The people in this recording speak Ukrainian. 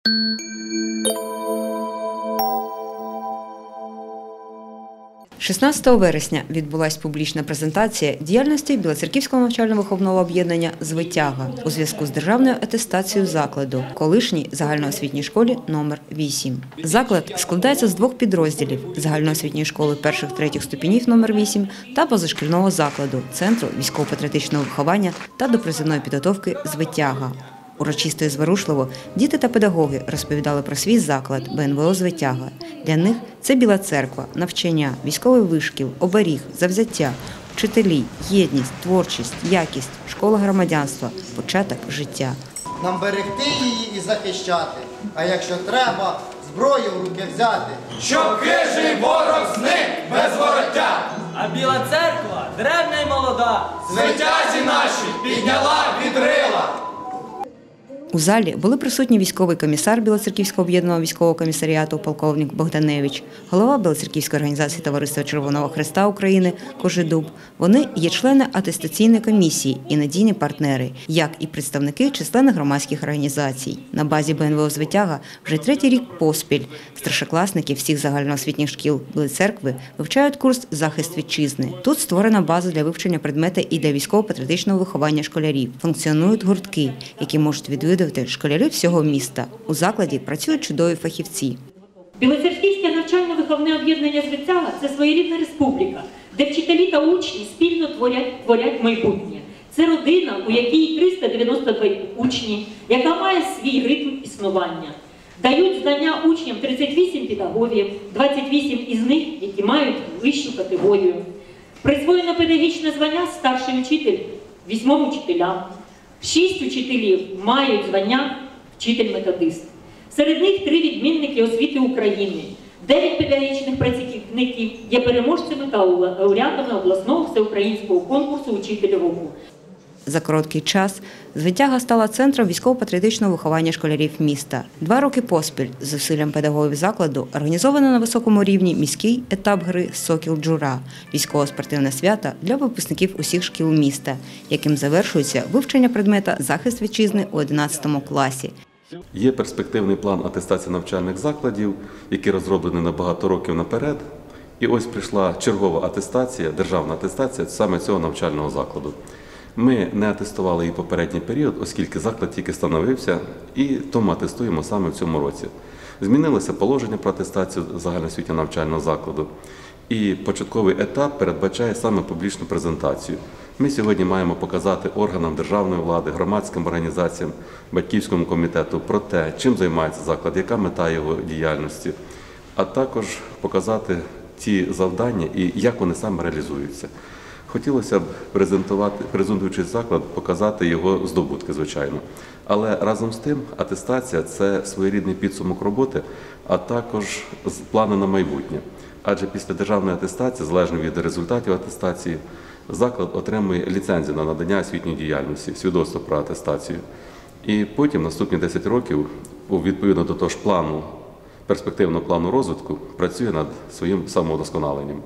– 16 вересня відбулась публічна презентація діяльності Білоцерківського навчально-виховного об'єднання «Звитяга» у зв'язку з державною атестацією закладу колишній загальноосвітній школі номер 8. Заклад складається з двох підрозділів загальноосвітньої школи перших-третіх ступенів номер 8 та позашкільного закладу Центру військово-патріотичного виховання та допризивної підготовки «Звитяга». Урочисто і зворушливо діти та педагоги розповідали про свій заклад БНВО «Звитяга». Для них це Біла церква, навчання, військовий вишкіл, оберіг, завзяття, вчителі, єдність, творчість, якість, школа громадянства, початок життя. Нам берегти її і захищати. А якщо треба, зброю в руки взяти. Щоб хижий ворог зник без вороття. А біла церква древня й молода. Звитязі наші підняла. У залі були присутні військовий комісар Білоцерківського об'єднаного військового комісаріату полковник Богданевич, голова Білоцерківської організації Товариства Червоного Христа України Кожедуб. Вони є члени атестаційної комісії і надійні партнери, як і представники численних громадських організацій. На базі БНВО «Звитяга» вже третій рік поспіль старшокласники всіх загальноосвітніх шкіл Білої церкви вивчають курс захист вітчизни. Тут створена база для вивчення предмета і для військово-патріотичного виховання школярів. Функціонують гуртки, які можуть відвідувати школярів всього міста. У закладі працюють чудові фахівці. Білоцерківське навчально-виховне об'єднання «Звитяга» – це своєрідна республіка, де вчителі та учні спільно творять, творять майбутнє. Це родина, у якій 392 учні, яка має свій ритм існування. Дають знання учням 38 педагогів, 28 із них, які мають вищу категорію. Присвоєно педагогічне звання старший учитель вісьмом учителям. Шість учителів мають звання вчитель-методист. Серед них три відмінники освіти України. Дев'ять педагогічних працівників є переможцями та лауреатами обласного всеукраїнського конкурсу «Учитель року». За короткий час звитяга стала центром військово-патріотичного виховання школярів міста. Два роки поспіль з зусиллям педагогів закладу організовано на високому рівні міський етап гри Сокіл Джура військово-спортивне свято для випускників усіх шкіл міста, яким завершується вивчення предмета захист вітчизни у 11 класі. Є перспективний план атестації навчальних закладів, який розроблений на багато років наперед. І ось прийшла чергова атестація, державна атестація саме цього навчального закладу. Ми не атестували її попередній період, оскільки заклад тільки становився, і тому атестуємо саме в цьому році. Змінилося положення про атестацію загальноосвітнього навчального закладу. І початковий етап передбачає саме публічну презентацію. Ми сьогодні маємо показати органам державної влади, громадським організаціям, батьківському комітету про те, чим займається заклад, яка мета його діяльності, а також показати ті завдання і як вони саме реалізуються. Хотілося б презентувати, презентуючи заклад, показати його здобутки, звичайно. Але разом з тим, атестація це своєрідний підсумок роботи, а також плани на майбутнє. Адже після державної атестації, залежно від результатів атестації, заклад отримує ліцензію на надання освітньої діяльності, свідоцтво про атестацію. І потім, наступні 10 років, відповідно до того ж плану, перспективного плану розвитку, працює над своїм самовдосконаленням.